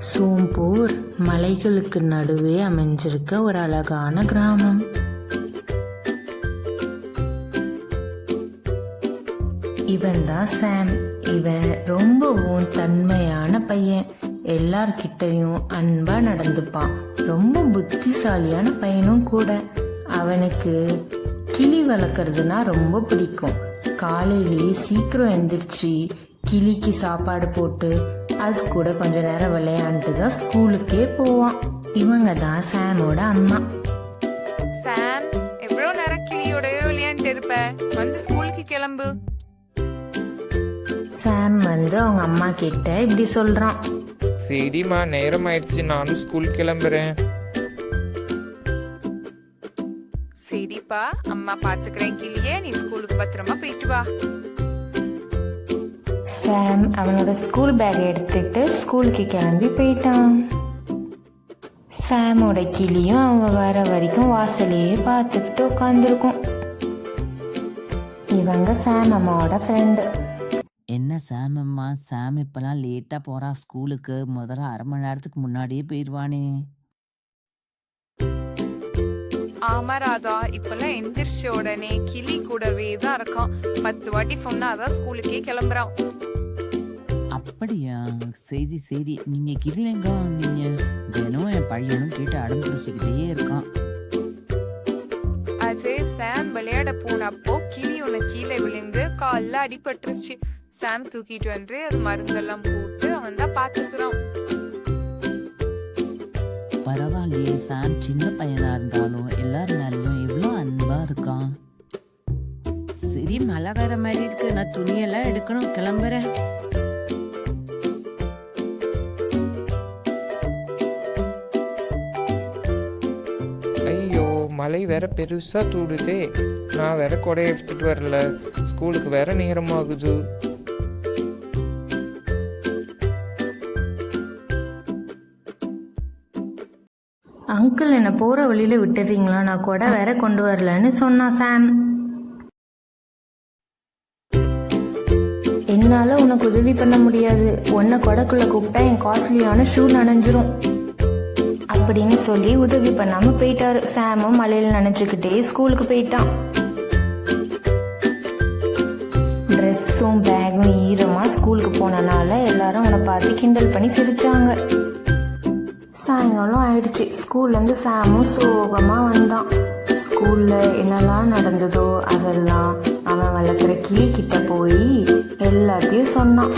சோம்பூர் மலைகளுக்கு நடுவே அமைஞ்சிருக்க ஒரு அழகான கிராமம். இவன் தான் சாம். இவன் ரொம்பவும் தன்மையான பையன். எல்லார்கிட்டயும் அன்பா நடந்துப்பான். ரொம்ப புத்திசாலியான பையனும் கூட. அவனுக்கு கிளி வளர்க்குறதுனா ரொம்ப பிடிக்கும். காலையிலேயே சீக்கிரம் எந்திரிச்சு கிளிக்கு சாப்பாடு போட்டு அது கூட கொஞ்ச நேரம் விளையாண்டுட்டு தான் ஸ்கூலுக்கே போவான். இவங்க தான் சாமோட அம்மா. சாம் எவ்வளவு நேரம் கிளியோடய விளையாண்டு இருப்ப? வந்து ஸ்கூலுக்கு கிளம்பு. சாம் வந்து அவங்க அம்மா கிட்ட இப்படி சொல்றான். சரிம்மா நேரம் ஆயிடுச்சு. நானும் ஸ்கூல் கிளம்புறேன். சரிப்பா அம்மா பாத்துக்கிறேன் கிளியே நீ ஸ்கூலுக்கு பத்திரமா போயிட்டு வா. சாம் அவனோட ஸ்கூல் பேக் எடுத்துட்டு ஸ்கூலுக்கு கிளம்பி போயிட்டான். சாமோட கிளியும் அவன் வர வரைக்கும் வாசலையே பார்த்துக்கிட்டு உட்காந்துருக்கும் இவங்க சாம் அம்மாவோட ஃப்ரெண்டு என்ன சாம் அம்மா? சாம் இப்பெல்லாம் லேட்டா போறான் ஸ்கூலுக்கு முதல்ல அரை மணி நேரத்துக்கு முன்னாடியே போயிடுவானே ஆமா ராதா இப்பெல்லாம் எந்திரிச்ச உடனே கிளி கூடவே தான் இருக்கான். பத்து வாட்டி சொன்னாதான் ஸ்கூலுக்கே கிளம்புறான். அப்படியா சரி சரி. நீங்க கிரிலங்க நீங்க தினம் என் பையனும் கேட்டு அடம் பிடிச்சிக்கிட்டே இருக்கான். அஜய் சாம் விளையாட போனப்போ கிளி ஒண்ணு கீழே விழுந்து கால்ல அடிபட்டுருச்சு. சாம் தூக்கிட்டு வந்து அது மருந்தெல்லாம் போட்டு அவன் தான் பாத்துக்கிறான் பரவாயில்லையே சாம். சின்ன பையனா இருந்தாலும் எல்லார் மேலேயும் எவ்வளோ அன்பா இருக்கான். சரி மழை வர மாதிரி இருக்கு. நான் துணியெல்லாம் எடுக்கணும். கிளம்புறேன். ஐயோ மழை வேற பெருசாக தூடுதே. நான் வேற கொடையை எடுத்துகிட்டு வரல. ஸ்கூலுக்கு வேற நேரமாகுது. அங்கிள் என்னை போகிற வழியில் விட்டுறீங்களா? நான் கொடை வேற கொண்டு வரலன்னு சொன்னான் சாம். என்னால் உனக்கு உதவி பண்ண முடியாது. உன்னை கொடைக்குள்ளே கூப்பிட்டா என் காஸ்ட்லியான ஷூ நனைஞ்சிரும். அப்படின்னு சொல்லி உதவி பண்ணாமல் போயிட்டாரு. சாமும் மலையில் நினச்சிக்கிட்டே ஸ்கூலுக்கு போயிட்டான். ட்ரெஸ்ஸும் பேகும் ஈரமாக ஸ்கூலுக்கு போனனால எல்லாரும் அவனை பார்த்து கிண்டல் பண்ணி சிரிச்சாங்க. சாயங்காலம் ஆயிடுச்சு. ஸ்கூல்லேருந்து சாமும் சோகமாக வந்தான். ஸ்கூலில் என்னெல்லாம் நடந்ததோ அதெல்லாம் அவன் வளர்க்குற கிளி கிட்ட போய் எல்லாத்தையும் சொன்னான்.